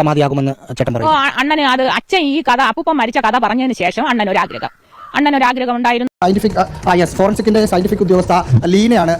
സമാധിയാകുമെന്ന് ചേട്ടൻ പറയും അണ്ണന് അത് അച്ഛൻ ഈ കഥ അപ്പൂപ്പൻ മരിച്ച കഥ പറഞ്ഞതിന് ശേഷം അണ്ണൻ ഒരു ആഗ്രഹം. അണ്ണൻ ഒരു ആഗ്രഹം ഉണ്ടായിരുന്നു. സയന്റിഫിക് ഫോറൻസിക്കിന്റെ സയന്റിഫിക് ഉദ്യോഗസ്ഥ ലീനയാണ്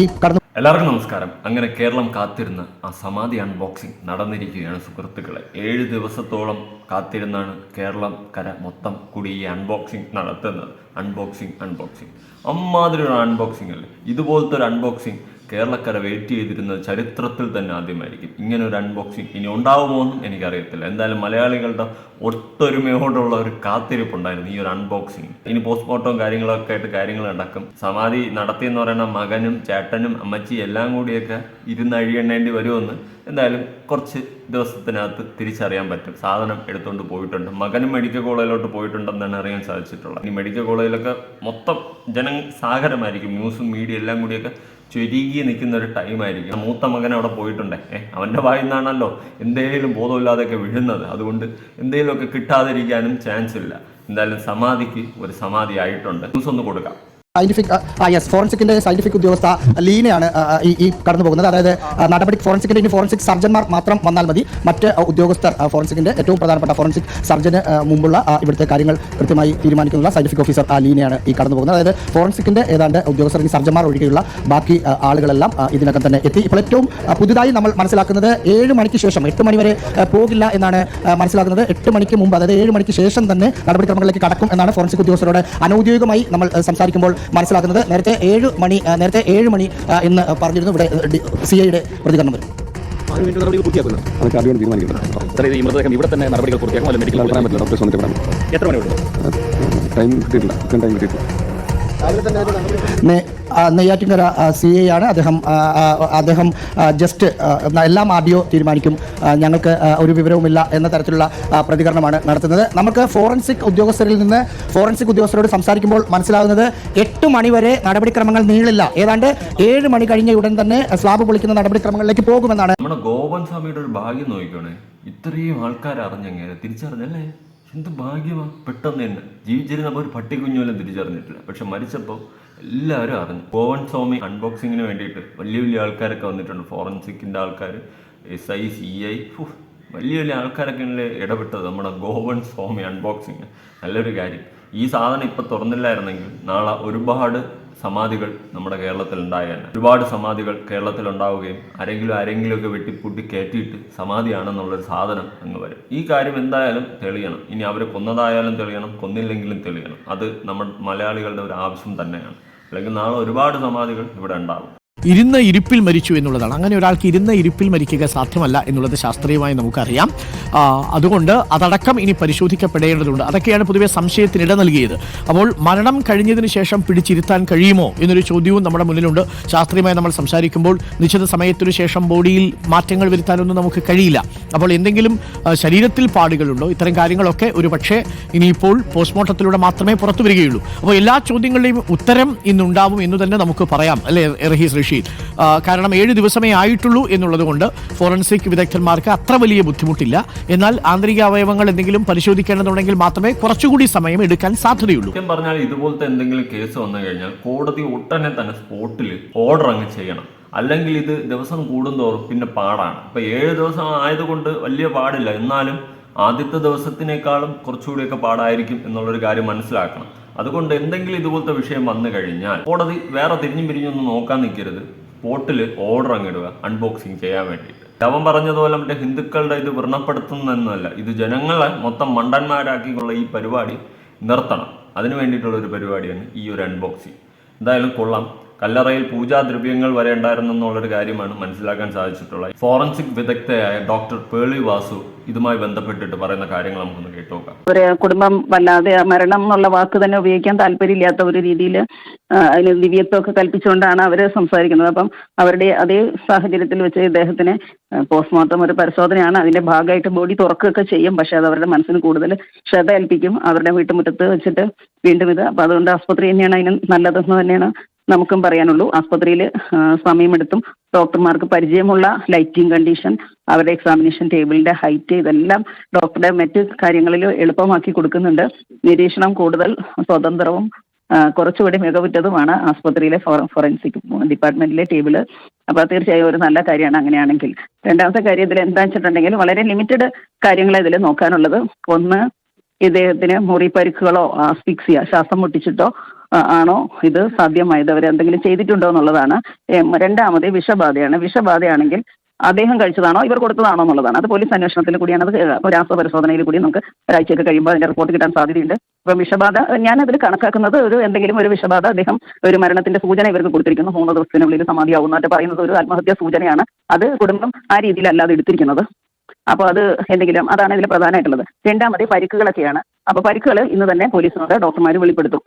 ഈ കടന്നു എല്ലാവർക്കും നമസ്കാരം. അങ്ങനെ കേരളം കാത്തിരുന്ന ആ സമാധി അൺബോക്സിംഗ് നടന്നിരിക്കുകയാണ് സുഹൃത്തുക്കളെ. ഏഴ് ദിവസത്തോളം കാത്തിരുന്നാണ് കേരളം കര മൊത്തം കൂടി ഈ അൺബോക്സിംഗ് നടത്തുന്നത്. അൺബോക്സിംഗ് അൺബോക്സിംഗ് അമ്മാതിരി ഒരു അൺബോക്സിംഗ് അല്ലേ? ഇതുപോലത്തെ ഒരു അൺബോക്സിംഗ് കേരളക്കര വെയിറ്റ് ചെയ്തിരുന്നത് ചരിത്രത്തിൽ തന്നെ ആദ്യമായിരിക്കും. ഇങ്ങനെ ഒരു അൺബോക്സിങ് ഇനി ഉണ്ടാവുമോ എന്നും എനിക്കറിയത്തില്ല. എന്തായാലും മലയാളികളുടെ ഒത്തൊരുമയോടുള്ള ഒരു കാത്തിരിപ്പുണ്ടായിരുന്നു ഈ ഒരു അൺബോക്സിങ് ഇനി പോസ്റ്റ്മോർട്ടവും കാര്യങ്ങളൊക്കെ ആയിട്ട് കാര്യങ്ങൾ നടക്കും. സമാധി നടത്തി എന്ന് പറയുന്ന മകനും ചേട്ടനും അമ്മച്ചി എല്ലാം കൂടിയൊക്കെ ഇരുന്ന് അഴിയണ്ണേണ്ടി വരുമെന്ന് എന്തായാലും കുറച്ച് ദിവസത്തിനകത്ത് തിരിച്ചറിയാൻ പറ്റും. സാധനം എടുത്തുകൊണ്ട് പോയിട്ടുണ്ട്. മകനും മെഡിക്കൽ കോളേജിലോട്ട് പോയിട്ടുണ്ടെന്നാണ് അറിയാൻ സാധിച്ചിട്ടുള്ളത്. ഇനി മെഡിക്കൽ കോളേജിലൊക്കെ മൊത്തം ജനസാഗരമായിരിക്കും. ന്യൂസും മീഡിയ എല്ലാം കൂടിയൊക്കെ ചുരുങ്ങി നിൽക്കുന്ന ഒരു ടൈമായിരിക്കും മൂത്ത മകൻ അവിടെ പോയിട്ടുണ്ട്. ഏഹ് അവന്റെ വായിൽ നിന്നാണല്ലോ ബോധമില്ലാതെ ബോധമില്ലാതെയൊക്കെ വീഴുന്നത്. അതുകൊണ്ട് എന്തെങ്കിലുമൊക്കെ കിട്ടാതിരിക്കാനും ചാൻസ് ഇല്ല. എന്തായാലും സമാധിക്ക് ഒരു സമാധി ആയിട്ടുണ്ട്. ന്യൂസ് ഒന്ന് കൊടുക്കാം. സയന്റിഫിക് ആ യെസ് ഫോറൻസിക്കിന്റെ സയന്റിഫിക് ഉദ്യോഗസ്ഥ ലീനയാണ് ഈ കടന്നു പോകുന്നത്. അതായത് നടപടി ഫോറൻസിക്കിന്റെ ഇനി ഫോറൻസിക് സർജന്മാർ മാത്രം വന്നാൽ മതി. മറ്റ് ഉദ്യോഗസ്ഥർ ഫോറൻസിക്കിന്റെ ഏറ്റവും പ്രധാനപ്പെട്ട ഫോറൻസിക് സർജന് മുമ്പുള്ള ഇവിടുത്തെ കാര്യങ്ങൾ കൃത്യമായി തീരുമാനിക്കുന്ന സയന്റിഫിക് ഓഫീസർ ലീനയാണ് ഈ കടന്നു പോകുന്നത്. അതായത് ഫോറൻസിക്കിന്റെ ഏതാണ്ട് ഉദ്യോഗസ്ഥർ ഈ സർജന്മാർ ഒഴികെയുള്ള ബാക്കി ആളുകളെല്ലാം ആ, ഇതിനകം തന്നെ എത്തി. ഇപ്പോൾ ഏറ്റവും പുതുതായി നമ്മൾ മനസ്സിലാക്കുന്നത് ഏഴ് മണിക്ക് ശേഷം എട്ട് മണി വരെ പോകില്ല എന്നാണ് മനസ്സിലാക്കുന്നത്. എട്ട് മണിക്ക് മുമ്പ് അതായത് ഏഴ് മണിക്ക് ശേഷം തന്നെ നടപടിക്രമങ്ങളിലേക്ക് കടക്കും എന്നാണ് ഫോറൻസിക് ഉദ്യോഗസ്ഥരോട് അനൌദ്യോഗികമായി നമ്മൾ സംസാരിക്കുമ്പോൾ മനസ്സിലാക്കുന്നത്. നേരത്തെ ഏഴ് മണി നേരത്തെ ഏഴ് മണി എന്ന് പറഞ്ഞിരുന്നു. ഇവിടെ സി ഐയുടെ പ്രതികരണം വരും. ഇവിടെ തന്നെ നടപടികൾ പൂർത്തിയാക്കും അല്ലെങ്കിൽ മെഡിക്കൽ എത്ര മണി ടൈം കിട്ടിയിട്ടില്ല. ടൈം കിട്ടിയിട്ടില്ല. നെയ്യാറ്റിൻകര സി ഐ ആണ്. അദ്ദേഹം അദ്ദേഹം ജസ്റ്റ് എല്ലാം ആർ ഡി ഒ തീരുമാനിക്കും. ഞങ്ങൾക്ക് ഒരു വിവരവുമില്ല എന്ന തരത്തിലുള്ള പ്രതികരണമാണ് നടത്തുന്നത്. നമുക്ക് ഫോറൻസിക് ഉദ്യോഗസ്ഥരിൽ നിന്ന് ഫോറൻസിക് ഉദ്യോഗസ്ഥരോട് സംസാരിക്കുമ്പോൾ മനസ്സിലാകുന്നത് എട്ട് മണിവരെ നടപടിക്രമങ്ങൾ നീളില്ല. ഏതാണ്ട് ഏഴ് മണി കഴിഞ്ഞ ഉടൻ തന്നെ സ്ലാബ് പൊളിക്കുന്ന നടപടിക്രമങ്ങളിലേക്ക് പോകുമെന്നാണ്. നമ്മുടെ ഗോപൻ സ്വാമിയുടെ ഒരു ഭാഗ്യം നോക്കിക്കോണേ. ഇത്രയും ആൾക്കാർ അറിഞ്ഞെങ്ങനെ തിരിച്ചറിഞ്ഞല്ലേ? എന്ത് ഭാഗ്യമാ? പെട്ടെന്ന് തന്നെ. ജീവിച്ചിരുന്നപ്പോൾ ഒരു പട്ടിക്കുഞ്ഞുപോലും തിരിച്ചറിഞ്ഞിട്ടില്ല. പക്ഷെ മരിച്ചപ്പോൾ എല്ലാവരും അറിഞ്ഞു. ഗോവൻ സ്വാമി അൺബോക്സിങ്ങിന് വേണ്ടിയിട്ട് വലിയ വലിയ ആൾക്കാരൊക്കെ വന്നിട്ടുണ്ട്. ഫോറൻസിക്കിന്റെ ആൾക്കാർ എസ് ഐ സി ഐ വലിയ വലിയ ആൾക്കാരൊക്കെ ഇടപെട്ടത് നമ്മുടെ ഗോവൻ സ്വാമി അൺബോക്സിങ് നല്ലൊരു കാര്യം. ഈ സാധനം ഇപ്പം തുറന്നില്ലായിരുന്നെങ്കിൽ നാളെ ഒരുപാട് സമാധികൾ നമ്മുടെ കേരളത്തിൽ ഉണ്ടായേനെ. ഒരുപാട് സമാധികൾ കേരളത്തിൽ ഉണ്ടാവുകയും ആരെങ്കിലും ആരെങ്കിലുമൊക്കെ വെട്ടിപ്പൂട്ടി കയറ്റിയിട്ട് സമാധിയാണെന്നുള്ളൊരു സാധനം അങ്ങ് വരും. ഈ കാര്യം എന്തായാലും തെളിയണം. ഇനി അവരെ കൊന്നതായാലും തെളിയണം കൊന്നില്ലെങ്കിലും തെളിയണം. അത് നമ്മൾ മലയാളികളുടെ ഒരു ആവശ്യം തന്നെയാണ്. അല്ലെങ്കിൽ നാളെ ഒരുപാട് സമാധികൾ ഇവിടെ ഉണ്ടാവും. ഇരുന്ന ഇരിപ്പിൽ മരിച്ചു എന്നുള്ളതാണ്. അങ്ങനെ ഒരാൾക്ക് ഇരുന്ന ഇരിപ്പിൽ മരിക്കുക സാധ്യമല്ല എന്നുള്ളത് ശാസ്ത്രീയമായി നമുക്കറിയാം. അതുകൊണ്ട് അതടക്കം ഇനി പരിശോധിക്കപ്പെടേണ്ടതുണ്ട്. അതൊക്കെയാണ് പൊതുവെ സംശയത്തിനിട നൽകിയത്. അപ്പോൾ മരണം കഴിഞ്ഞതിന് ശേഷം പിടിച്ചിരുത്താൻ കഴിയുമോ എന്നൊരു ചോദ്യവും നമ്മുടെ മുന്നിലുണ്ട്. ശാസ്ത്രീയമായി നമ്മൾ സംസാരിക്കുമ്പോൾ നിശ്ചിത സമയത്തിനു ശേഷം ബോഡിയിൽ മാറ്റങ്ങൾ വരുത്താനൊന്നും നമുക്ക് കഴിയില്ല. അപ്പോൾ എന്തെങ്കിലും ശരീരത്തിൽ പാടുകളുണ്ടോ? ഇത്തരം കാര്യങ്ങളൊക്കെ ഒരു പക്ഷേ ഇനിയിപ്പോൾ പോസ്റ്റ്മോർട്ടത്തിലൂടെ മാത്രമേ പുറത്തു വരികയുള്ളൂ. അപ്പോൾ എല്ലാ ചോദ്യങ്ങളുടെയും ഉത്തരം ഇന്നുണ്ടാവും എന്ന് തന്നെ നമുക്ക് പറയാം. അല്ലേ റഹീസ് റഷീദ് കാരണം ഏഴ് ദിവസമേ ആയിട്ടുള്ളൂ എന്നുള്ളതുകൊണ്ട് ഫോറൻസിക് വിദഗ്ധന്മാർക്ക് അത്ര വലിയ ബുദ്ധിമുട്ടില്ല. എന്നാൽ ആന്തരിക അവയവങ്ങൾ എന്തെങ്കിലും പരിശോധിക്കേണ്ടതുണ്ടെങ്കിൽ മാത്രമേ കുറച്ചുകൂടി സമയം എടുക്കാൻ സാധ്യതയുള്ളൂ. പറഞ്ഞാൽ ഇതുപോലത്തെ എന്തെങ്കിലും കേസ് വന്നു കഴിഞ്ഞാൽ കോടതി ഉടനെ തന്നെ സ്പോട്ടിൽ ഓർഡർ അങ്ങ് ചെയ്യണം. അല്ലെങ്കിൽ ഇത് ദിവസം കൂടുന്തോറും പിന്നെ പാടാണ്. ഇപ്പൊ ഏഴ് ദിവസം ആയതുകൊണ്ട് വലിയ പാടില്ല. എന്നാലും ആദ്യത്തെ ദിവസത്തിനേക്കാളും കുറച്ചുകൂടിയൊക്കെ പാടായിരിക്കും എന്നുള്ളൊരു കാര്യം മനസ്സിലാക്കണം. അതുകൊണ്ട് എന്തെങ്കിലും ഇതുപോലത്തെ വിഷയം വന്നു കഴിഞ്ഞാൽ കോടതി വേറെ തിരിഞ്ഞും പിരിഞ്ഞൊന്നും നോക്കാൻ നിൽക്കരുത്. പോട്ടിൽ ഓർഡർ അങ്ങിടുക അൺബോക്സിങ് ചെയ്യാൻ വേണ്ടിയിട്ട്. അവൻ പറഞ്ഞതുപോലെ മറ്റേ ഹിന്ദുക്കളുടെ ഇത് വ്രണപ്പെടുത്തുന്നതെന്നല്ല. ഇത് ജനങ്ങളെ മൊത്തം മണ്ടന്മാരാക്കിയുള്ള ഈ പരിപാടി നിർത്തണം. അതിനു വേണ്ടിയിട്ടുള്ള ഒരു പരിപാടിയാണ് ഈ ഒരു അൺബോക്സിങ് എന്തായാലും കൊള്ളാം. കല്ലറയിൽ പൂജാദ്രവ്യങ്ങൾ വരെ ഉണ്ടായിരുന്നെന്നുള്ളൊരു കാര്യമാണ് മനസ്സിലാക്കാൻ സാധിച്ചിട്ടുള്ളത്. ഫോറൻസിക് വിദഗ്ധയായ ഡോക്ടർ പേളി വാസു ഇതുമായി ബന്ധപ്പെട്ടിട്ട് പറയുന്ന കാര്യങ്ങൾ നമുക്കൊന്ന് കേട്ടോക്കാം ഒരു കുടുംബം വല്ലാതെ മരണം എന്നുള്ള വാക്ക് തന്നെ ഉപയോഗിക്കാൻ താല്പര്യമില്ലാത്ത ഒരു രീതിയിൽ അതിന് ദിവ്യത്വമൊക്കെ കൽപ്പിച്ചുകൊണ്ടാണ് അവർ സംസാരിക്കുന്നത്. അപ്പം അവരുടെ അതേ സാഹചര്യത്തിൽ വെച്ച് ഇദ്ദേഹത്തിന് പോസ്റ്റ്മോർട്ടം ഒരു പരിശോധനയാണ്. അതിന്റെ ഭാഗമായിട്ട് ബോഡി തുറക്കുകയൊക്കെ ചെയ്യും. പക്ഷെ അത് അവരുടെ മനസ്സിന് കൂടുതൽ ശ്രദ്ധ ഏൽപ്പിക്കും. അവരുടെ വീട്ടുമുറ്റത്ത് വെച്ചിട്ട് വീണ്ടും ഇത്. അപ്പം അതുകൊണ്ട് ആസ്പത്രി തന്നെയാണ് അതിന് നല്ലതെന്ന് തന്നെയാണ് നമുക്കും പറയാനുള്ളൂ. ആസ്പത്രിയിൽ സമയമെടുത്തും ഡോക്ടർമാർക്ക് പരിചയമുള്ള ലൈറ്റിംഗ് കണ്ടീഷൻ അവരുടെ എക്സാമിനേഷൻ ടേബിളിന്റെ ഹൈറ്റ് ഇതെല്ലാം ഡോക്ടറുടെ മറ്റ് കാര്യങ്ങളിൽ എളുപ്പമാക്കി കൊടുക്കുന്നുണ്ട്. നിരീക്ഷണം കൂടുതൽ സ്വതന്ത്രവും കുറച്ചുകൂടി മികവുറ്റതുമാണ് ആസ്പത്രിയിലെ ഫോറൻസിക് ഡിപ്പാർട്ട്മെന്റിലെ ടേബിൾ. അപ്പൊ തീർച്ചയായും ഒരു നല്ല കാര്യമാണ് അങ്ങനെയാണെങ്കിൽ. രണ്ടാമത്തെ കാര്യം ഇതിൽ എന്താ വെച്ചിട്ടുണ്ടെങ്കിൽ വളരെ ലിമിറ്റഡ് കാര്യങ്ങളെ ഇതിൽ നോക്കാനുള്ളത്. ഒന്ന് ഇദ്ദേഹത്തിന് മുറി പരുക്കുകളോ ആസ്പിക്സിയ ശ്വാസം മുട്ടിച്ചിട്ടോ ആണോ ഇത് സാധ്യമായത്? അവർ എന്തെങ്കിലും ചെയ്തിട്ടുണ്ടോ എന്നുള്ളതാണ്. രണ്ടാമത് വിഷബാധയാണ്. വിഷബാധയാണെങ്കിൽ അദ്ദേഹം കഴിച്ചതാണോ ഇവർ കൊടുത്തതാണോ എന്നുള്ളതാണ്. അത് പോലീസ് അന്വേഷണത്തിൽ കൂടിയാണ് അത് രാസ രാസപരിശോധനയിൽ കൂടി നമുക്ക് ഒരാഴ്ചയൊക്കെ കഴിയുമ്പോൾ അതിന്റെ റിപ്പോർട്ട് കിട്ടാൻ സാധ്യതയുണ്ട്. അപ്പം വിഷബാധ ഞാൻ അതിൽ കണക്കാക്കുന്നത് ഒരു എന്തെങ്കിലും ഒരു വിഷബാധ അദ്ദേഹം ഒരു മരണത്തിന്റെ സൂചന ഇവർക്ക് കൊടുത്തിരിക്കുന്നു. മൂന്ന് ദിവസത്തിനുള്ളിൽ സമാധിയാവുന്നതായിട്ട് പറയുന്നത് ഒരു ആത്മഹത്യാ സൂചനയാണ്. അത് കുടുംബം ആ രീതിയിലല്ലാതെ എടുത്തിരിക്കുന്നത്. അപ്പോൾ അത് എന്തെങ്കിലും അതാണ് ഇതിൽ പ്രധാനമായിട്ടുള്ളത്. രണ്ടാമത് പരിക്കുകളൊക്കെയാണ്. അപ്പോൾ പരിക്കുകൾ ഇന്ന് തന്നെ പോലീസിനോട് ഡോക്ടർമാർ വെളിപ്പെടുത്തും.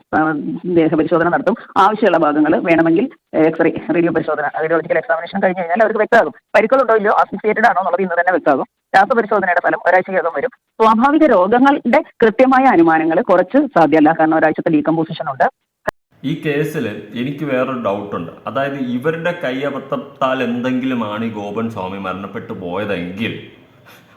ദേഹപരിശോധന നടത്തും. ആവശ്യമുള്ള ഭാഗങ്ങൾ വേണമെങ്കിൽ എക്സ്റേ റേഡിയോ പരിശോധന റേഡിയോളജിക്കൽ എക്സാമിനേഷൻ കഴിഞ്ഞ് കഴിഞ്ഞാൽ അവർക്ക് വ്യക്തമാകും. പരിക്കുകളുണ്ടോ ഇല്ലയോ അസോസിയേറ്റഡ് ആണോ എന്നുള്ളത് ഇന്ന് തന്നെ വ്യക്തമാകും. രാസപരിശോധനയുടെ ഫലം ഒരാഴ്ചയ്ക്കകം വരും. സ്വാഭാവിക രോഗങ്ങളുടെ കൃത്യമായ അനുമാനങ്ങൾ കുറച്ച് സാധ്യമല്ല. കാരണം ഒരാഴ്ചത്തെ ഡീകമ്പോസിഷൻ ഉണ്ട്. ഈ കേസിൽ എനിക്ക് വേറൊരു ഡൗട്ടുണ്ട് അതായത് ഇവരുടെ കയ്യബദ്ധത്താൽ എന്തെങ്കിലുമാണ് ഈ ഗോപൻ സ്വാമി മരണപ്പെട്ടു പോയതെങ്കിൽ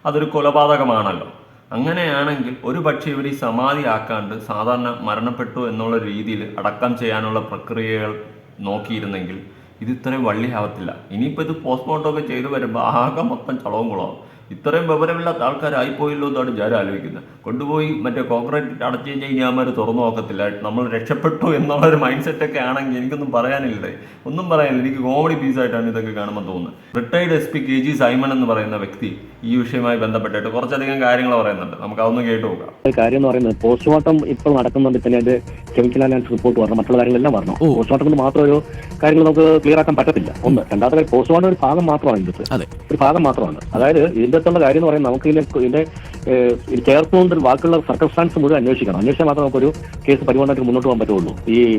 അതൊരു കൊലപാതകമാണല്ലോ. അങ്ങനെയാണെങ്കിൽ ഒരു പക്ഷേ ഇവർ ഈ സമാധി ആക്കാണ്ട് സാധാരണ മരണപ്പെട്ടു എന്നുള്ള രീതിയിൽ അടക്കം ചെയ്യാനുള്ള പ്രക്രിയകൾ നോക്കിയിരുന്നെങ്കിൽ ഇത് ഇത്രയും വള്ളിയാവത്തില്ല. ഇനിയിപ്പോൾ ഇത് പോസ്റ്റ്മോർട്ടമൊക്കെ ചെയ്തു വരുമ്പോൾ ആകെ മൊത്തം ചളവും കുളവും. ഇത്രയും വിവരമില്ലാത്ത ആൾക്കാരായിപ്പോയല്ലോ എന്നാണ് ഞാൻ ആലോചിക്കുന്നത്. കൊണ്ടുപോയി മറ്റേ കോൺക്രീറ്റ് അടച്ചു കഴിഞ്ഞാൽ ഇനി അവന്മാർ തുറന്നു നോക്കത്തില്ല. നമ്മൾ രക്ഷപ്പെട്ടു എന്നുള്ളൊരു മൈൻഡ് സെറ്റൊക്കെ ആണെങ്കിൽ എനിക്കൊന്നും പറയാനില്ലേ? ഒന്നും പറയാനില്ല. എനിക്ക് കോമഡി പീസായിട്ടാണ് ഇതൊക്കെ കാണുമ്പോൾ തോന്നുന്നത്. Retired S P K G Simon എന്ന് പറയുന്ന വ്യക്തി ഈ വിഷയവുമായി ബന്ധപ്പെട്ടിട്ട് കുറച്ചധികം കാര്യങ്ങൾ പറയുന്നുണ്ട്. നമുക്ക് അതൊന്നും കേട്ടു നോക്കാം. കാര്യം എന്ന് പറയുന്നത് പോസ്റ്റ്മോർട്ടം ഇപ്പോൾ നടക്കുന്നുണ്ട്. തന്നെ അതിന്റെ കെമിക്കൽ അനാലിസിസ് റിപ്പോർട്ട് വരണം. മറ്റുള്ള കാര്യങ്ങളെല്ലാം വരണം. ഓ. പോസ്റ്റ്മോർട്ടം കൊണ്ട് മാത്രം ഒരു കാര്യങ്ങൾ നമുക്ക് ക്ലിയർ ആക്കാൻ പറ്റത്തില്ല. ഒന്ന്. രണ്ടാമത്തെ കാര്യം പോസ്റ്റ്മോർട്ടം ഒരു ഭാഗം മാത്രമാണ് ഇതിന്റെ ഒരു ഭാഗം മാത്രമാണ്. അതായത് ഇതിന്റെ അകത്തുള്ള കാര്യം എന്ന് പറയുന്നത് നമുക്ക് ഇതിന്റെ ഇതിന്റെ ചേർത്തുകൊണ്ട് ബാക്കിയുള്ള സർക്കംസ്റ്റാൻസ് മുഴുവൻ അന്വേഷിക്കണം. അന്വേഷിച്ചാൽ മാത്രം നമുക്കൊരു കേസ് പരിപാടിയായിട്ട് മുന്നോട്ട് പോകാൻ പറ്റുള്ളൂ. ഈ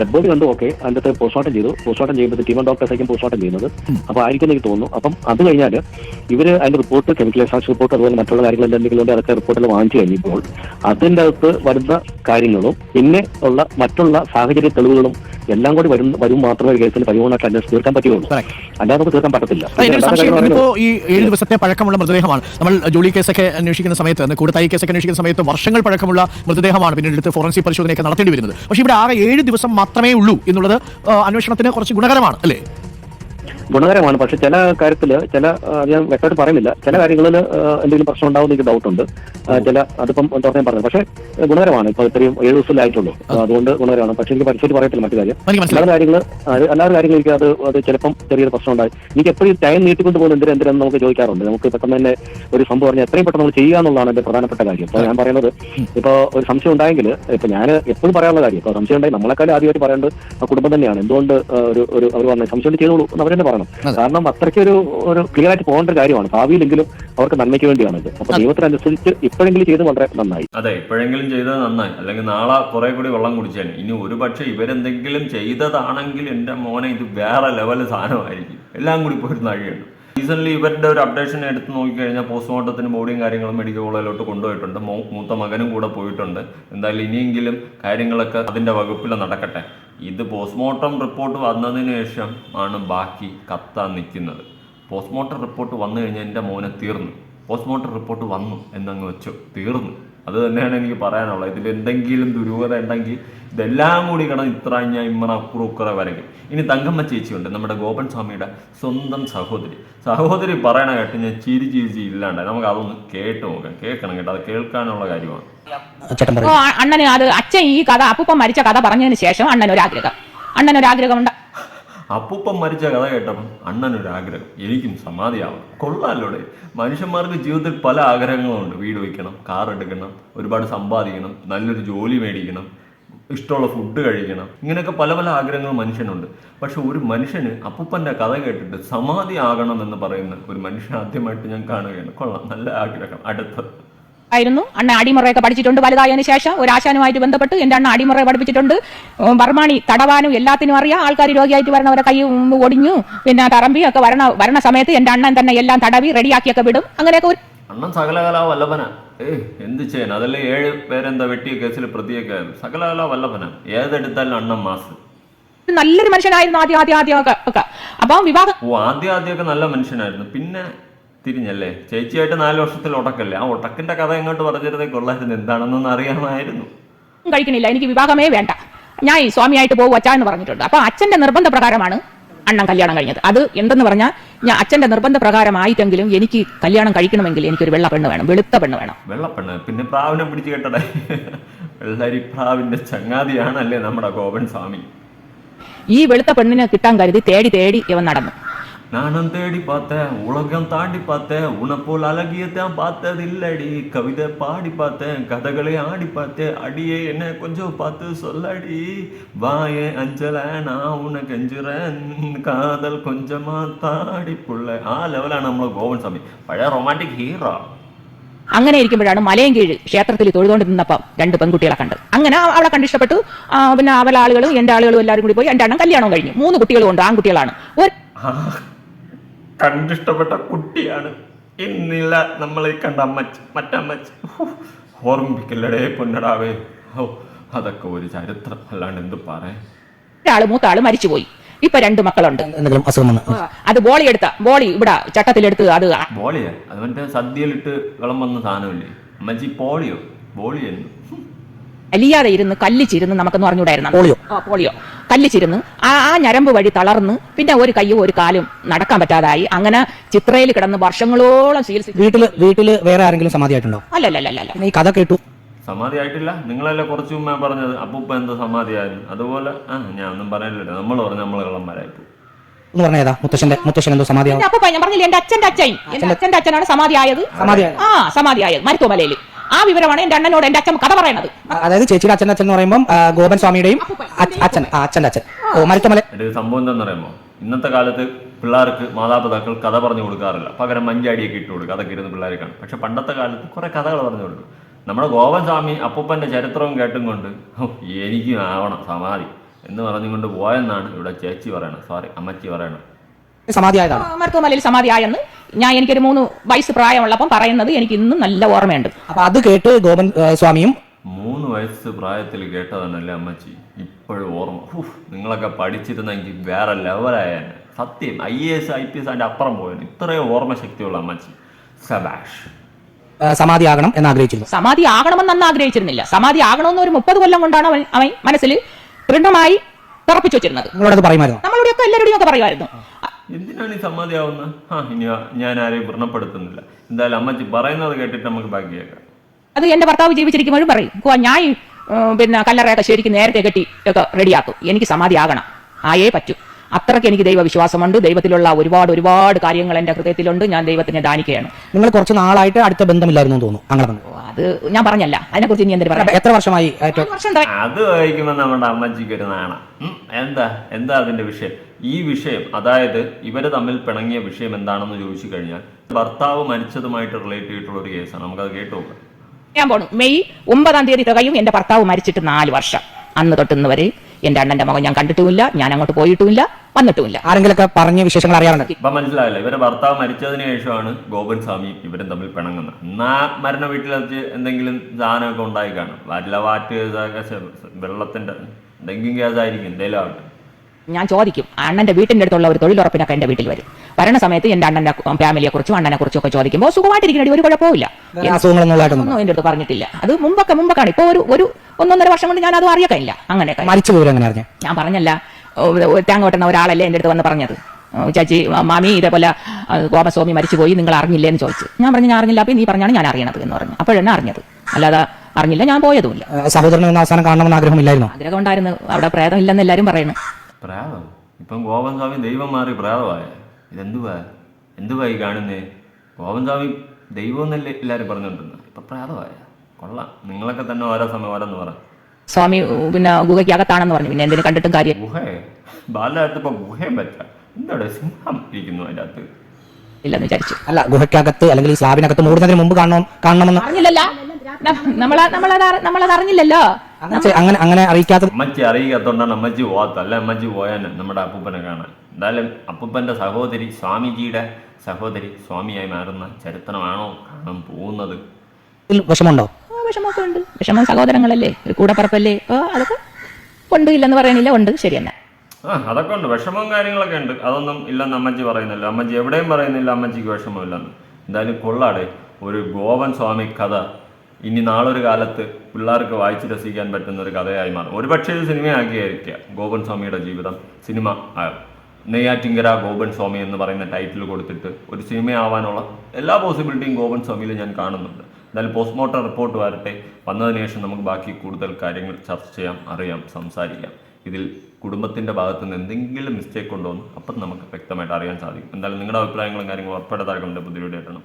ഡെഡ് ബോഡി കണ്ടു ഓക്കെ അതിന്റെ അകത്ത് പോസ്റ്റ്മോർട്ടം ചെയ്തു. പോസ്റ്റ്മോർട്ടം ചെയ്യുമ്പോൾ ടീമൻ ഡോക്ടേഴ്സായിരിക്കും പോസ്റ്റ്മോർട്ടം ചെയ്യുന്നത്. അപ്പോൾ ആയിരിക്കും എനിക്ക് തോന്നുന്നു. അപ്പം അത് കഴിഞ്ഞാൽ ഇവർ അതിന്റെ റിപ്പോർട്ട് കെമിക്കൽ എക്സാക്ഷൻ റിപ്പോർട്ട് അതുപോലെ മറ്റുള്ള കാര്യങ്ങൾ എന്തെങ്കിലും ഉണ്ട് അതൊക്കെ റിപ്പോർട്ടിൽ വാങ്ങിച്ചു കഴിഞ്ഞപ്പോൾ അതിന്റെ അകത്ത് വരുന്ന കാര്യങ്ങളും പിന്നെ ഉള്ള മറ്റുള്ള സാഹചര്യ തെളിവുകളും എല്ലാം കൂടി വരും വരും മാത്രമേ കേസിൽ പരിപൂർണമായിട്ട് അന്വേഷണം തീർക്കാൻ Correct. അല്ലാതെ നമുക്ക് തീർക്കാൻ പറ്റത്തില്ല. ഈ ഏഴ് ദിവസത്തെ പഴക്കമുള്ള മൃതദേഹമാണ്. നമ്മൾ ജോലി കേസൊക്കെ അന്വേഷിക്കുന്ന സമയത്ത് കൂടത്തായി കേസൊക്കെ അന്വേഷിക്കുന്ന സമയത്ത് വർഷങ്ങൾ പഴക്കമുള്ള മൃതദേഹമാണ് പിന്നീട് എടുത്ത് ഫോറൻസിക് പരിശോധനയൊക്കെ നടത്തേണ്ടി വരുന്നത്. പക്ഷേ ഇവിടെ ആകെ ഏഴ് ദിവസം മാത്രമേ ഉള്ളൂ എന്നുള്ളത് അന്വേഷണത്തിന് കുറച്ച് ഗുണകരമാണ് അല്ലേ? ഗുണകരമാണ്. പക്ഷെ ചില കാര്യത്തിൽ ചില ഞാൻ വ്യക്തമായിട്ട് പറയുന്നില്ല. ചില കാര്യങ്ങളിൽ എന്തെങ്കിലും പ്രശ്നം ഉണ്ടാവും എനിക്ക് ഡൗട്ട് ഉണ്ട്. ചില അതിപ്പം എന്താ പറഞ്ഞു പക്ഷേ ഗുണകരമാണ്. ഇപ്പൊ ഇത്രയും ഏഴ് ദിവസത്തിലായിട്ടുള്ളൂ അതുകൊണ്ട് ഗുണകരമാണ്. പക്ഷെ എനിക്ക് പരിശോധിച്ച് പറയത്തില്ല മറ്റു കാര്യം. എല്ലാ കാര്യങ്ങൾ എല്ലാ കാര്യങ്ങളും എനിക്ക് അത് അത് ചിലപ്പം ചെറിയൊരു പ്രശ്നം ഉണ്ടായി. എനിക്ക് എപ്പോഴും ടൈം നീട്ടിക്കൊണ്ട് പോകുന്ന എന്തിനും എന്തിനും നമുക്ക് ചോദിക്കാറുണ്ട്. നമുക്ക് പെട്ടെന്ന് തന്നെ ഒരു സംഭവം പറഞ്ഞാൽ എത്രയും പെട്ടെന്ന് നമ്മൾ ചെയ്യുക എന്നുള്ളതാണ് എന്റെ പ്രധാനപ്പെട്ട കാര്യം. ഇപ്പൊ ഞാൻ പറയുന്നത് ഇപ്പൊ ഒരു സംശയം ഉണ്ടായെങ്കിൽ ഇപ്പൊ ഞാൻ എപ്പോഴും പറയാനുള്ള കാര്യം ഇപ്പൊ സംശയം ഉണ്ടായി നമ്മളെക്കാളും ആദ്യമായിട്ട് പറയേണ്ടത് ആ കുടുംബം തന്നെയാണ്. എന്തുകൊണ്ട് ഒരു ഒരു അവർ പറഞ്ഞ സംശയം ചെയ്തോളൂ എന്ന് അവരെന്നെ പറയണം അതെ. കാരണം അത്രയ്ക്ക് ഒരു ഒരു ക്ലിയർ ആയിട്ട് പോകേണ്ട ഒരു കാര്യമാണ്. ഭാവിയിലെങ്കിലും അവർക്ക് നന്മയ്ക്ക് വേണ്ടിയാണ് ഇത് അപ്പൊ ദൈവത്തിനനുസരിച്ച് ഇപ്പോഴെങ്കിലും ചെയ്ത് വളരെ നന്നായി. അതെ ഇപ്പോഴെങ്കിലും ചെയ്തത് നന്നായി. അല്ലെങ്കിൽ നാളെ കുറെ കൂടി വെള്ളം കുടിച്ചാൽ ഇനി ഒരു പക്ഷേ ഇവരെന്തെങ്കിലും ചെയ്തതാണെങ്കിൽ എന്റെ മോനെ ഇത് വേറെ ലെവൽ സാധനമായിരിക്കും. എല്ലാം കൂടി പോയിരുന്ന നഴിയുണ്ട് റീസെന്റ് ഇവരുടെ ഒരു അപ്ഡേഷൻ എടുത്ത് നോക്കിക്കഴിഞ്ഞാൽ പോസ്റ്റ്മോർട്ടത്തിന് ബോഡിയും കാര്യങ്ങളും മെഡിക്കൽ കോളേജിലോട്ട് കൊണ്ടുപോയിട്ടുണ്ട്. മൂത്ത മകനും കൂടെ പോയിട്ടുണ്ട്. എന്തായാലും ഇനിയെങ്കിലും കാര്യങ്ങളൊക്കെ അതിന്റെ വകുപ്പിൽ നടക്കട്ടെ. ഇത് പോസ്റ്റ്മോർട്ടം റിപ്പോർട്ട് വന്നതിന് ശേഷം ആണ് ബാക്കി കത്താൻ നിൽക്കുന്നത്. പോസ്റ്റ്മോർട്ടം റിപ്പോർട്ട് വന്നു കഴിഞ്ഞാൽ എന്റെ മോനെ തീർന്നു. പോസ്റ്റ്മോർട്ടം റിപ്പോർട്ട് വന്നു എന്നങ്ങ് വെച്ചു. തീർന്നു. അത് തന്നെയാണ് എനിക്ക് പറയാനുള്ളത്. ഇതിൽ എന്തെങ്കിലും ദുരൂഹത ഉണ്ടെങ്കിൽ ഇതെല്ലാം കൂടി കടന്ന് ഇത്ര ഞാൻ ഇമ്മറ അപ്പുറം ഉക്കറ വരയ്ക്കും. ഇനി തങ്കമ്മ ചേച്ചിയുണ്ട് നമ്മുടെ ഗോപൻ സ്വാമിയുടെ സ്വന്തം സഹോദരി. സഹോദരി പറയണ കേട്ട് ഞാൻ ചിരി ചിരിച്ച് ഇല്ലാണ്ട് നമുക്ക് അതൊന്ന് കേട്ട് നോക്കാം. കേൾക്കണം കേട്ടോ അത് കേൾക്കാനുള്ള കാര്യമാണ്. അണ്ണനെ പറയും. അ- അണ്ണന് അത് അച്ഛൻ ഈ കഥ അപ്പൂപ്പൻ മരിച്ച കഥ പറഞ്ഞതിന് ശേഷം അണ്ണൻ ഒരു ആഗ്രഹം അണ്ണൻ ഒരു ആഗ്രഹം ഉണ്ട് അപ്പൂപ്പൻ മരിച്ച കഥ കേട്ടപ്പം അണ്ണനൊരു ആഗ്രഹം. എനിക്കും സമാധിയാവണം. കൊള്ളാലോടെ. മനുഷ്യന്മാർക്ക് ജീവിതത്തിൽ പല ആഗ്രഹങ്ങളുണ്ട്. വീട് വയ്ക്കണം കാർ എടുക്കണം ഒരുപാട് സമ്പാദിക്കണം നല്ലൊരു ജോലി മേടിക്കണം ഇഷ്ടമുള്ള ഫുഡ് കഴിക്കണം. ഇങ്ങനെയൊക്കെ പല പല ആഗ്രഹങ്ങൾ മനുഷ്യനുണ്ട്. പക്ഷെ ഒരു മനുഷ്യന് അപ്പൂപ്പന്റെ കഥ കേട്ടിട്ട് സമാധി ആകണം എന്ന് പറയുന്ന ഒരു മനുഷ്യൻ ആദ്യമായിട്ട് ഞാൻ കാണുകയാണ്. കൊള്ളാം. നല്ല ആഗ്രഹം. അടുത്തത്. ആയിരുന്നു. അണ്ണ അടിമുറയൊക്കെ പഠിച്ചിട്ടുണ്ട് വലുതായതിനു ശേഷം ഒരു ആശാനുമായിട്ട് ബന്ധപ്പെട്ട് എന്റെ അണ്ണ അടിമുറ പഠിപ്പിച്ചിട്ടുണ്ട്. വർമാണി തടവാനും എല്ലാത്തിനും അറിയാം. ആൾക്കാർ രോഗിയായിട്ട് വരണവരെ കൈ ഒടിഞ്ഞു. പിന്നെ തറമ്പി ഒക്കെ വരണ വരണ സമയത്ത് എന്റെ അണ്ണൻ തന്നെ എല്ലാം തടവി റെഡിയാക്കിയൊക്കെ വിടും. അങ്ങനെയൊക്കെ ഒരു അണ്ണൻ സകലകലാ വല്ലഭന. ഏയ് എന്ത് ചെയ്യാൻ? അതല്ലേ ഏഴ് പേരെന്താ വെട്ടിയ കേസിൽ പ്രതിയൊക്കെ? സകലകലാ വല്ലഭന. ഏതെടുത്താലും അണ്ണൻ മാസ്. നല്ലൊരു മനുഷ്യനായിരുന്നു ആദ്യം ആദ്യം ആദ്യം ഒക്കെ. അപ്പം വിവാഹം ഓ ആദ്യം ആദ്യമൊക്കെ നല്ല മനുഷ്യനായിരുന്നു. പിന്നെ തിരിഞ്ഞല്ലേ? ചേച്ചിയായിട്ട് നാല് വർഷത്തിൽ ഉടക്കല്ലേ ആ ഉടക്കിന്റെ കഥ എങ്ങോട്ട് പറഞ്ഞിരുന്നേ? കൊള്ളായിരുന്നു. എന്താണെന്നൊന്ന് അറിയാമായിരുന്നു. കഴിക്കണില്ല എനിക്ക് വിവാഹമേ വേണ്ട. ഞാൻ ഈ സ്വാമിയായിട്ട് പോകും അച്ഛാ എന്ന് പറഞ്ഞിട്ടുണ്ട്. അപ്പൊ അച്ഛന്റെ നിർബന്ധ പ്രകാരമാണ് അണ്ണൻ കല്യാണം കഴിഞ്ഞത്. അത് എന്തെന്ന് പറഞ്ഞാൽ ഞാൻ അച്ഛന്റെ നിർബന്ധ പ്രകാരമായിട്ടെങ്കിലും എനിക്ക് കല്യാണം കഴിക്കണമെങ്കിൽ എനിക്കൊരു വെള്ള പെണ്ണ് വേണം വെളുത്ത പെണ്ണ് വേണം. വെള്ളപ്പെണ്ണ് പിന്നെ പ്രാവിനെ പിടിച്ച് കേട്ടടേ. വെള്ളരി പ്രാവിന്റെ ചങ്ങാതിയാണല്ലേ നമ്മുടെ ഗോപൻ സ്വാമി. ഈ വെളുത്ത പെണ്ണിനെ കിട്ടാൻ കരുതി തേടി തേടി ഇവൻ നടന്നു. நானும் தேடி பார்த்தேன் உலகம் தாண்டி பார்த்தேன் உன்னை போல் அழகியத்தான் பார்த்ததில்லடி கவிதை பாடி பார்த்தேன் கதைகளை ஆடி பார்த்தேன் அடியே என்ன கொஞ்சம் பார்த்து சொல்லடி வாயே அஞ்சல நான் உன்னை கெஞ்சுறேன் காதல் கொஞ்சமா தாடி புள்ள ആ ലെവലാണ് നമ്മൾ ഗോവൻ സ്വാമി പഴയ റൊമാൻറ്റിക് ഹീറോ അങ്ങനെ ഇരിക്കുമ്പോഴാണ് മലയൻകീഴ് ക്ഷേത്രത്തിൽ തൊഴുതുകൊണ്ടിരുന്നപ്പം രണ്ട് പെൺകുട്ടികളെ കണ്ടത് അങ്ങനെ അവ- അവളെ കണ്ടിഷ്ടപ്പെട്ടു ആ, പിന്നെ അവളെ ആളുകളും എൻ്റെ ആളുകളും എല്ലാവരും കൂടി പോയി രണ്ടെണ്ണം കല്യാണം കഴിഞ്ഞു മൂന്ന് കുട്ടികളും ഉണ്ട് ആൺകുട്ടികളാണ് ഒരു ആ, കണ്ടിഷ്ടപ്പെട്ട കുട്ടിയാണ് ഇന്നില്ല നമ്മളെ കണ്ട അമ്മച്ച് മറ്റമ്മച്ച്. ഓർമ്മിപ്പിക്കല്ലടേ പൊന്നടാവേ. ഓ അതൊക്കെ ഒരു ചരിത്രം. അല്ലാണ്ട് എന്ത് പറയാൻ? ഒരാൾ മൂത്ത മരിച്ചുപോയി. ഇപ്പൊ രണ്ട് മക്കളുണ്ട്. എന്തെങ്കിലും അസുഖം വന്ന്? അത് ബോളി എടുത്ത ബോളി ഇവിടെ ചട്ടത്തിലെടുത്ത് അത് ബോളിയാ? അത് മറ്റേ സദ്യയിലിട്ട് വിളമ്പുന്ന സാധനമില്ലേ? അമ്മച്ചി പോളിയോ? ബോളിയെന്ന് അലിയാതെ ഇരുന്ന് കല്ലിച്ചിരുന്ന് നമുക്കൊന്ന് പറഞ്ഞുകൂടായിരുന്നു പോളിയോ. ആ, പോളിയോ. കല്ലിച്ചിരുന്ന് ആ ആ ഞരമ്പ് വഴി തളർന്ന് പിന്നെ ഒരു കൈയും ഒരു കാലും നടക്കാൻ പറ്റാതായി. അങ്ങനെ ചിത്രയിൽ കിടന്ന് വർഷങ്ങളോളം ചികിത്സിച്ചു വീട്ടിൽ വീട്ടിൽ വേറെ ആരെങ്കിലും സമാധിയായിട്ടുണ്ടോ? അല്ലല്ലല്ല അല്ല ഈ കഥ കേട്ടു. സമാധി ആയിട്ടില്ല നിങ്ങളല്ലേ കുറച്ചു മുമ്പേ പറഞ്ഞത് അപ്പൂപ്പ എന്താ സമാധി സമാധിയായിരുന്നു? അതുപോലെ ആ ഞാൻ ഒന്നും പറയാനില്ല നമ്മൾ പറഞ്ഞ നമ്മൾ കള്ളന്മാരായിപ്പോ എന്ന് പറഞ്ഞ ഏതാ? മുത്തശ്ശന്റെ മുത്തശ്ശൻ എന്തോ സമാധിയാവും എന്റെ അപ്പൂപ്പ ഞാൻ പറഞ്ഞില്ല? എന്റെ അച്ഛന്റെ അച്ഛൻ. എന്റെ അച്ഛന്റെ അച്ഛനാണ് സമാധിയായത്. സമാധിയായത്. ആ സമാധിയായത്. മരുത്തോമലയിൽ ആ വിവരമാണ് എന്റെ അണ്ണനോട് എന്റെ അച്ഛൻ കഥ പറയണത്. അതായത് ചേച്ചിയുടെ അച്ഛൻ അച്ഛൻ എന്ന് പറയുമ്പോൾ ആ, ഗോപൻ സ്വാമിയുടെയും അച്ഛ- അച്ഛൻ ആ അച്ഛന്റെ അച്ഛൻ. ഓ മരുത്തമല സംഭവം എന്താണെന്ന് ഇന്നത്തെ കാലത്ത് പിള്ളേർക്ക് മാതാപിതാക്കൾ കഥ പറഞ്ഞു കൊടുക്കാറില്ല. പകരം മഞ്ചാടിയൊക്കെ ഇട്ട് കൊടുക്കും അതൊക്കെ ഇരുന്ന് പിള്ളേരെ കാണും. പക്ഷെ പണ്ടത്തെ കാലത്ത് കുറെ കഥകൾ പറഞ്ഞു കൊടുക്കും. നമ്മുടെ ഗോവൻ സ്വാമി അപ്പൂപ്പന്റെ ചരിത്രവും കേട്ടും കൊണ്ട് "ഹോ, എനിക്കും ആവണം സമാധി. എന്ന് പറഞ്ഞുകൊണ്ട് പോയെന്നാണ് ഇവിടെ ചേച്ചി പറയണത്. സോറി അമ്മച്ചി പറയണത്. സമാധിയായതാണ്. സമാധി സമാധിയായെന്ന് ഞാൻ എനിക്കൊരു മൂന്ന് വയസ്സ് പ്രായമുള്ളപ്പം പറയുന്നത് എനിക്ക് ഇന്നും നല്ല ഓർമ്മയുണ്ട്. അപ്പൊ അത് കേട്ട് ഗോപൻ ആ, സ്വാമിയും മൂന്ന് വയസ്സ് പ്രായത്തിൽ കേട്ടതാണല്ലേ അമ്മച്ചി? ഇപ്പോഴും ഓർമ്മ. ഹൂ, നിങ്ങളൊക്കെ പഠിച്ചിരുന്നെങ്കിൽ വേറെ ലെവലായാണ് സത്യം I A S I P S അതിന്റെ അപ്പുറം പോയത് ഇത്രയും ഓർമ്മ ശക്തിയുള്ള അമ്മച്ചി. സബാഷ്. സമാധി ആകണം എന്ന് ആഗ്രഹിച്ചിരുന്നു സമാധി ആകണമെന്ന് അന്ന് ആഗ്രഹിച്ചിരുന്നില്ല. സമാധി ആകണമെന്ന് ഒരു മുപ്പത് കൊല്ലം കൊണ്ടാണ് അവൻ അവൻ മനസ്സിൽ ദൃഢമായി ഉറപ്പിച്ചു വെച്ചിരുന്നത്. നിങ്ങളോടത് പറയുമായിരുന്നു? നമ്മളുടെയൊക്കെ എല്ലാവരുടെയും ഒക്കെ പറയുമായിരുന്നു. എന്തിനാണ് ഈ സമ്മതിയാവുന്നത് ആ ഇനി ഞാൻ ആരെയും വ്രണപ്പെടുത്തുന്നില്ല. എന്തായാലും അമ്മച്ചി പറയുന്നത് കേട്ടിട്ട് നമുക്ക് ബാക്കി കേൾക്കാം. അത് എന്റെ ഭർത്താവ് ജീവിച്ചിരിക്കുമ്പോഴും പറയും. "കോ, ഞാൻ പിന്നെ കല്ലറയൊക്കെ ശരിക്കും നേരത്തെ കെട്ടി ഒക്കെ റെഡിയാക്കും. എനിക്ക് സമാധി ആകണം ആയേ പറ്റൂ. അത്രയ്ക്ക് എനിക്ക് ദൈവവിശ്വാസമുണ്ട്. ദൈവത്തിലുള്ള ഒരുപാട് ഒരുപാട് കാര്യങ്ങൾ എന്റെ ഹൃദയത്തിലുണ്ട്. ഞാൻ ദൈവത്തിനെ ദാനിക്കുകയാണ് നിങ്ങൾ കുറച്ച് നാളായിട്ട് അടുത്ത ബന്ധമില്ലായിരുന്നു എന്ന് തോന്നുന്നു. അങ്ങനെ അത് ഞാൻ പറഞ്ഞല്ല. അതിനെക്കുറിച്ച് ഇനി എന്തിനു പറയാം എത്ര വർഷമായി ഒരു വർഷം ത- അത് വായിക്കുമ്പോൾ നമ്മുടെ അമ്മച്ചിക്ക് ഒരു നാണ. എന്താ? എന്താ അതിന്റെ വിഷയം? ഈ വിഷയം അതായത് ഇവർ തമ്മിൽ പിണങ്ങിയ വിഷയം എന്താണെന്ന് ചോദിച്ചു കഴിഞ്ഞാൽ ഭർത്താവ് മരിച്ചതുമായിട്ട് റിലേറ്റ് ചെയ്തിട്ടുള്ള ഒരു കേസാണ്. നമുക്കത് കേട്ടു നോക്കാം. ഞാൻ പോണു. മെയ് ഒമ്പതാം തീയതി തികയും എന്റെ ഭർത്താവ് മരിച്ചിട്ട് നാല് വർഷം. അന്ന് തൊട്ടുന്നവരെ വരെ എന്റെ അണ്ണന്റെ മകൻ ഞാൻ കണ്ടിട്ടുമില്ല ഞാൻ അങ്ങോട്ട് പോയിട്ടുമില്ല വന്നിട്ടുമില്ല. ആരെങ്കിലൊക്കെ പറഞ്ഞ വിശേഷങ്ങൾ അറിയാറുണ്ട്? ഇപ്പൊ മനസ്സിലായില്ല? ഇവരെ ഭർത്താവ് മരിച്ചതിന് ശേഷമാണ് ഗോപൻ സ്വാമി ഇവരും തമ്മിൽ പിണങ്ങുന്നത്. എന്നാ മരണ വീട്ടിൽ വെച്ച് എന്തെങ്കിലും സാധനമൊക്കെ ഉണ്ടായി കാണും. വല്ല വാറ്റ് വെള്ളത്തിന്റെ എന്തെങ്കിലും കേസായിരിക്കും എന്തെങ്കിലും ആവട്ടെ. ഞാൻ ചോദിക്കും അണ്ണന്റെ വീട്ടിന്റെ അടുത്തുള്ള ഒരു തൊഴിലുറപ്പിനൊക്കെ എന്റെ വീട്ടിൽ വരും. വരണ സമയത്ത് എന്റെ അണ്ണന്റെ ഫാമിലിയെ കുറിച്ചും അണ്ണനെ കുറിച്ചും ഒക്കെ ചോദിക്കുമ്പോൾ സുഖമായിട്ടിരിക്കണേ ഒരു കുഴപ്പമില്ല അസുഖങ്ങളൊന്നും എന്റെ അടുത്ത് പറഞ്ഞിട്ടില്ല. അത് മുമ്പൊക്കെ മുമ്പൊക്കെയാണ്. ഇപ്പൊ ഒരു ഒരു ഒന്നൊന്നര വർഷം കൊണ്ട് ഞാൻ അത് അറിയക്കില്ല അങ്ങനെ മരിച്ചു അങ്ങനെ അറിഞ്ഞു? ഞാൻ പറഞ്ഞല്ല. തേങ്ങോട്ടുന്ന ഒരാളല്ലേ എന്റെ അടുത്ത് വന്ന് പറഞ്ഞത്. ചാച്ചി മാമി ഇതേപോലെ ഗോപസ്വാമി മരിച്ചു പോയി നിങ്ങൾ അറിഞ്ഞില്ലേ എന്ന് ചോദിച്ചു. ഞാൻ പറഞ്ഞു ഞാൻ അറിഞ്ഞില്ല. അപ്പം നീ പറഞ്ഞാണ് ഞാൻ അറിയണത് എന്ന് പറഞ്ഞു. അപ്പോഴെന്നെ അറിഞ്ഞത്. അല്ലാതെ അറിഞ്ഞില്ല ഞാൻ പോയതുമില്ല. സഹോദരനെ ഒന്ന് അവസാനം കാണണമെന്ന് ആഗ്രഹമില്ലായിരുന്നു? ആഗ്രഹം ഉണ്ടായിരുന്നു. അവിടെ പ്രേതം ഇല്ലെന്ന് എല്ലാവരും പറയുന്നു പ്രേതം? ഇപ്പം ഗോപൻ സ്വാമി ദൈവം മാറി പ്രേതമായ. ഇതെന്തുവാ? എന്തുവായി ഈ കാണുന്നേ? ഗോപൻ സ്വാമി ദൈവം എന്നല്ലേ എല്ലാവരും പറഞ്ഞുകൊണ്ടിരുന്നത്? ഇപ്പൊ പ്രാതമായ കൊള്ളാം. നിങ്ങളൊക്കെ തന്നെ ഓരോ സമയം ഓരോന്ന് പറ. സ്വാമി പിന്നെ ഗുഹയ്ക്ക് അകത്താണെന്ന് പറഞ്ഞു. പിന്നെ എന്തിനു കണ്ടിട്ടും കാര്യം ഗുഹയെ? ബാലത്തിപ്പോ ഗുഹയും പറ്റാ എന്താണ് സിംഹം ഇരിക്കുന്നു അതിന്റെ അകത്ത് ഇല്ലെന്ന് വിചാരിച്ചു. അല്ല ഗുഹയ്ക്കകത്ത് അല്ലെങ്കിൽ ഈ സ്ലാബിനകത്ത് മൂടുന്നതിന് മുമ്പ് കാണണം കാണണമെന്ന് അറിഞ്ഞില്ലല്ലോ. നമ്മൾ നമ്മളത് അറി- നമ്മളത് അറിഞ്ഞില്ലല്ലോ. അങ്ങനെ അങ്ങനെ അങ്ങനെ അറിയിക്കാത്ത അമ്മച്ചി അറിയിക്കാത്തോണ്ടാണ് അമ്മച്ചി പോവാത്ത അല്ല അമ്മച്ചി പോയാൽ നമ്മുടെ അപ്പൂപ്പനെ കാണാൻ. എന്തായാലും അപ്പൂപ്പന്റെ സഹോദരി സ്വാമിജിയുടെ സഹോദരി സ്വാമിയായി മാറുന്ന ചരിത്രമാണോ കാണാൻ പോകുന്നത്? വിഷമമുണ്ടോ? വിഷമമൊക്കെ ഉണ്ട്. വിഷമം സഹോദരങ്ങളല്ലേ? ഒരു കൂടപ്പറപ്പല്ലേ? പറപ്പല്ലേ അതൊക്കെ ഉണ്ട് ഇല്ലെന്ന് പറയണില്ല ഉണ്ട്. ശരി തന്നെ ആ അതൊക്കെ ഉണ്ട്. വിഷമവും കാര്യങ്ങളൊക്കെ ഉണ്ട്. അതൊന്നും ഇല്ലെന്ന് അമ്മച്ചി പറയുന്നില്ല. അമ്മച്ചി എവിടെയും പറയുന്നില്ല അമ്മച്ചിക്ക് വിഷമമില്ലെന്ന്. എന്തായാലും കൊള്ളാടെ. ഒരു ഗോവൻ സ്വാമി കഥ ഇനി നാളൊരു കാലത്ത് പിള്ളേർക്ക് വായിച്ച് രസിക്കാൻ പറ്റുന്ന ഒരു കഥയായി മാറും. ഒരുപക്ഷെ ഇത് സിനിമയാക്കിയായിരിക്കുക ഗോപൻ സ്വാമിയുടെ ജീവിതം സിനിമ ആ, നെയ്യാറ്റിങ്കര ഗോപൻ സ്വാമി എന്ന് പറയുന്ന ടൈറ്റിൽ കൊടുത്തിട്ട് ഒരു സിനിമയാവാനുള്ള എല്ലാ പോസിബിലിറ്റിയും ഗോപൻ സ്വാമിയിൽ ഞാൻ കാണുന്നുണ്ട്. എന്തായാലും പോസ്റ്റ്മോർട്ടം റിപ്പോർട്ട് വരട്ടെ. വന്നതിന് ശേഷം നമുക്ക് ബാക്കി കൂടുതൽ കാര്യങ്ങൾ ചർച്ച ചെയ്യാം അറിയാം സംസാരിക്കാം. ഇതിൽ കുടുംബത്തിന്റെ ഭാഗത്ത് നിന്ന് എന്തെങ്കിലും മിസ്റ്റേക്ക് ഉണ്ടോ എന്ന് അപ്പം നമുക്ക് വ്യക്തമായിട്ട് അറിയാൻ സാധിക്കും. എന്തായാലും നിങ്ങളുടെ അഭിപ്രായങ്ങളും കാര്യങ്ങളും ഉറപ്പായിട്ട് താഴെ പുതിയ ആയിട്ടാണ്